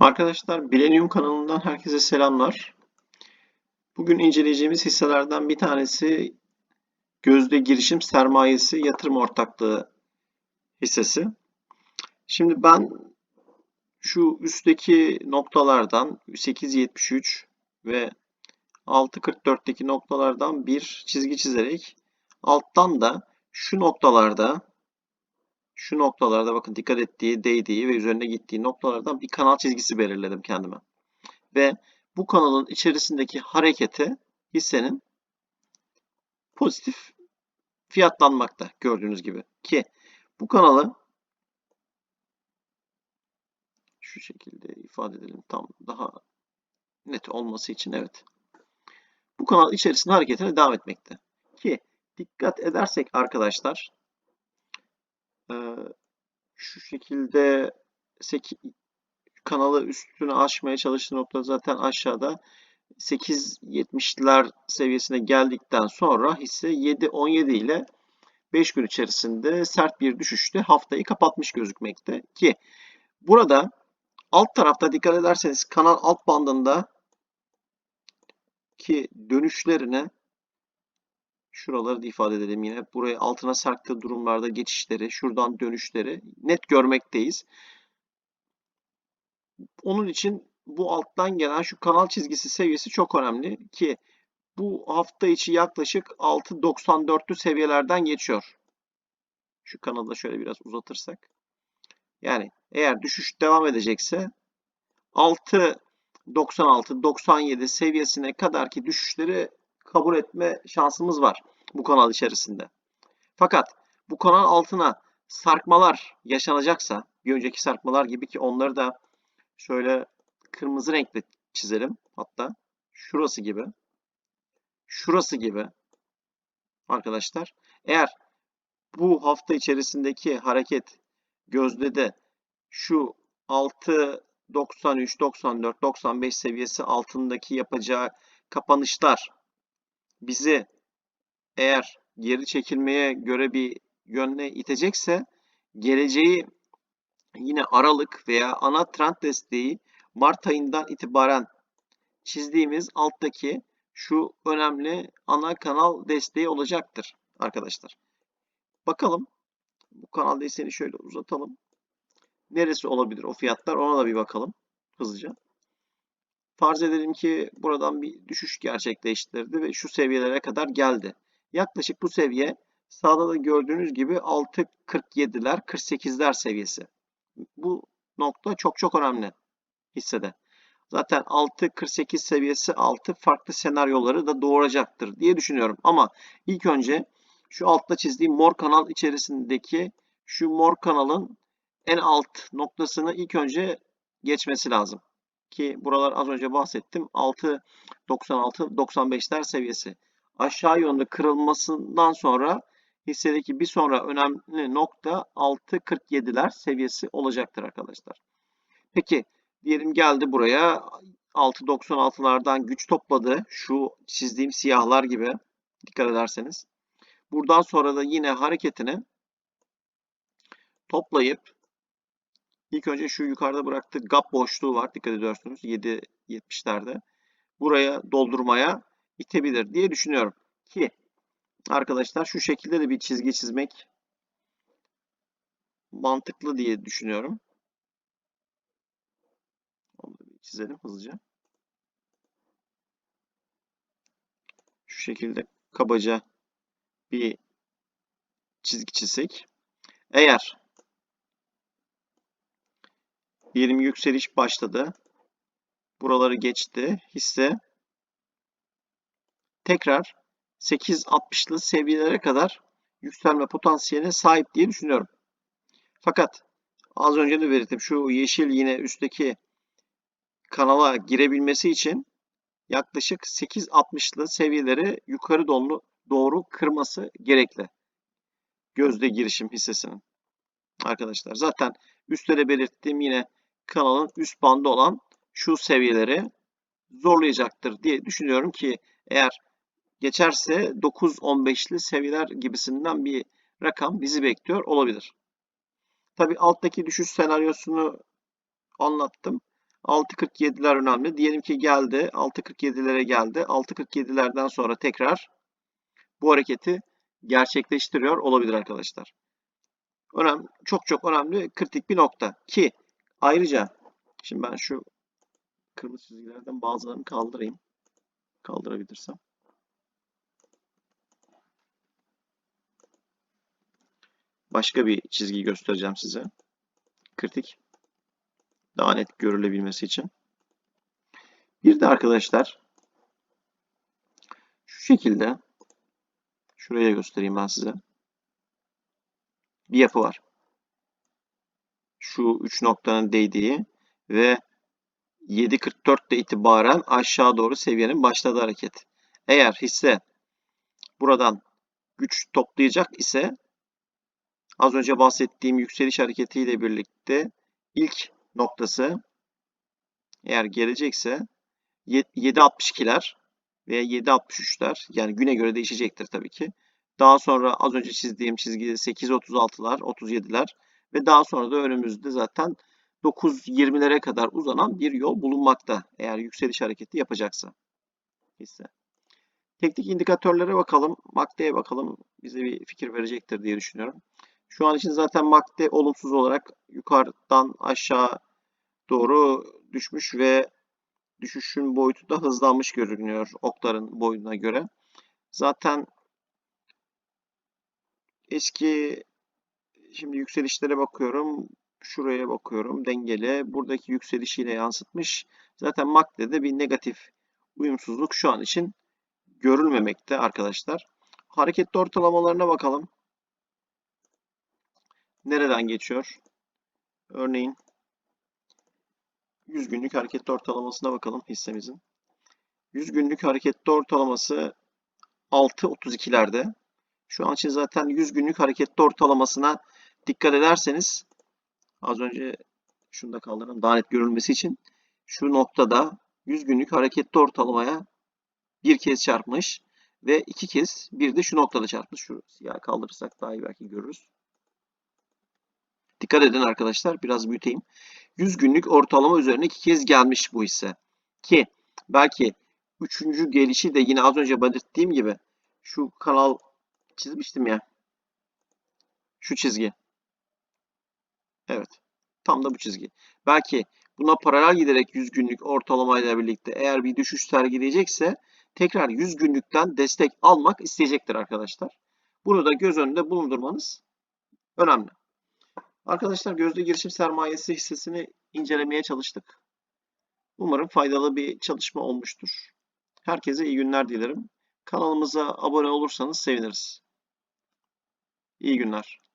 Arkadaşlar Bilenium kanalından herkese selamlar. Bugün inceleyeceğimiz hisselerden bir tanesi Gözde Girişim Sermayesi Yatırım Ortaklığı hissesi. Şimdi ben şu üstteki noktalardan 8.73 ve 6.44'teki noktalardan bir çizgi çizerek alttan da şu noktalarda şu noktalarda bakın dikkat ettiği, değdiği ve üzerine gittiği noktalardan bir kanal çizgisi belirledim kendime. Ve bu kanalın içerisindeki hareketi hissenin pozitif fiyatlanmakta gördüğünüz gibi. Ki bu kanalı şu şekilde ifade edelim tam daha net olması için evet. Bu kanal içerisinde hareketine devam etmekte. Ki dikkat edersek arkadaşlar ee, şu şekilde kanalı üstüne aşmaya çalıştığı nokta zaten aşağıda. 8.70'ler seviyesine geldikten sonra hisse 7.17 ile 5 gün içerisinde sert bir düşüşte haftayı kapatmış gözükmekte ki burada alt tarafta dikkat ederseniz kanal alt bandında ki dönüşlerini Şuraları da ifade edelim yine. Burayı altına sarktığı durumlarda geçişleri, şuradan dönüşleri net görmekteyiz. Onun için bu alttan gelen şu kanal çizgisi seviyesi çok önemli ki bu hafta içi yaklaşık 6.94'lü seviyelerden geçiyor. Şu kanalı da şöyle biraz uzatırsak. Yani eğer düşüş devam edecekse 6.96-97 seviyesine kadar ki düşüşleri kabul etme şansımız var bu kanal içerisinde. Fakat bu kanal altına sarkmalar yaşanacaksa bir önceki sarkmalar gibi ki onları da şöyle kırmızı renkle çizelim. Hatta şurası gibi şurası gibi arkadaşlar eğer bu hafta içerisindeki hareket gözde de şu 6 93, 94, 95 seviyesi altındaki yapacağı kapanışlar bizi eğer geri çekilmeye göre bir yönle itecekse geleceği yine Aralık veya ana trend desteği Mart ayından itibaren çizdiğimiz alttaki şu önemli ana kanal desteği olacaktır arkadaşlar. Bakalım bu kanal desteğini şöyle uzatalım. Neresi olabilir o fiyatlar ona da bir bakalım hızlıca. Farz edelim ki buradan bir düşüş gerçekleştirdi ve şu seviyelere kadar geldi. Yaklaşık bu seviye sağda da gördüğünüz gibi 6.47'ler 48'ler seviyesi. Bu nokta çok çok önemli hissede. Zaten 6.48 seviyesi 6 farklı senaryoları da doğuracaktır diye düşünüyorum. Ama ilk önce şu altta çizdiğim mor kanal içerisindeki şu mor kanalın en alt noktasını ilk önce geçmesi lazım ki buralar az önce bahsettim 6.96-95'ler seviyesi. Aşağı yönde kırılmasından sonra hissedeki bir sonra önemli nokta 6.47'ler seviyesi olacaktır arkadaşlar. Peki diyelim geldi buraya 6.96'lardan güç topladı. Şu çizdiğim siyahlar gibi dikkat ederseniz. Buradan sonra da yine hareketini toplayıp İlk önce şu yukarıda bıraktığı gap boşluğu var. Dikkat ediyorsunuz 7.70'lerde. Buraya doldurmaya itebilir diye düşünüyorum. Ki arkadaşlar şu şekilde de bir çizgi çizmek mantıklı diye düşünüyorum. Onu bir çizelim hızlıca. Şu şekilde kabaca bir çizgi çizsek. Eğer Diyelim yükseliş başladı. Buraları geçti. Hisse tekrar 8.60'lı seviyelere kadar yükselme potansiyeline sahip diye düşünüyorum. Fakat az önce de belirttim şu yeşil yine üstteki kanala girebilmesi için yaklaşık 8.60'lı seviyeleri yukarı doğru, doğru kırması gerekli. Gözde girişim hissesinin. Arkadaşlar zaten üstte de belirttiğim yine kanalın üst bandı olan şu seviyeleri zorlayacaktır diye düşünüyorum ki eğer geçerse 9-15'li seviyeler gibisinden bir rakam bizi bekliyor olabilir. Tabi alttaki düşüş senaryosunu anlattım. 6.47'ler önemli. Diyelim ki geldi. 6.47'lere geldi. 6.47'lerden sonra tekrar bu hareketi gerçekleştiriyor olabilir arkadaşlar. Önemli, çok çok önemli kritik bir nokta ki ayrıca şimdi ben şu kırmızı çizgilerden bazılarını kaldırayım. Kaldırabilirsem. Başka bir çizgi göstereceğim size. Kritik. Daha net görülebilmesi için. Bir de arkadaşlar şu şekilde şuraya göstereyim ben size. Bir yapı var. Şu üç noktanın değdiği ve 7.44'te itibaren aşağı doğru seviyenin başladığı hareket. Eğer hisse buradan güç toplayacak ise az önce bahsettiğim yükseliş hareketiyle birlikte ilk noktası eğer gelecekse 7.62'ler veya 7.63'ler yani güne göre değişecektir tabii ki. Daha sonra az önce çizdiğim çizgi 8.36'lar, 37'ler ve daha sonra da önümüzde zaten 9.20'lere kadar uzanan bir yol bulunmakta. Eğer yükseliş hareketi yapacaksa hisse. Teknik indikatörlere bakalım. MACD'ye bakalım. Bize bir fikir verecektir diye düşünüyorum. Şu an için zaten MACD olumsuz olarak yukarıdan aşağı doğru düşmüş ve düşüşün boyutu da hızlanmış görünüyor okların boyuna göre. Zaten eski şimdi yükselişlere bakıyorum. Şuraya bakıyorum. Dengeli. Buradaki yükselişiyle yansıtmış. Zaten MACD'de bir negatif uyumsuzluk şu an için görülmemekte arkadaşlar. Hareketli ortalamalarına bakalım. Nereden geçiyor? Örneğin 100 günlük hareketli ortalamasına bakalım hissemizin. 100 günlük hareketli ortalaması 6.32'lerde. Şu an için zaten 100 günlük hareketli ortalamasına dikkat ederseniz az önce şunu da kaldırın daha net görülmesi için şu noktada 100 günlük hareketli ortalamaya bir kez çarpmış ve iki kez bir de şu noktada çarpmış. Şu siyah kaldırırsak daha iyi belki görürüz. Dikkat edin arkadaşlar. Biraz büyüteyim. 100 günlük ortalama üzerine iki kez gelmiş bu hisse. Ki belki üçüncü gelişi de yine az önce belirttiğim gibi şu kanal çizmiştim ya. Şu çizgi. Evet. Tam da bu çizgi. Belki buna paralel giderek 100 günlük ortalamayla birlikte eğer bir düşüş sergileyecekse tekrar 100 günlükten destek almak isteyecektir arkadaşlar. Bunu da göz önünde bulundurmanız önemli. Arkadaşlar gözde girişim sermayesi hissesini incelemeye çalıştık. Umarım faydalı bir çalışma olmuştur. Herkese iyi günler dilerim. Kanalımıza abone olursanız seviniriz. İyi günler.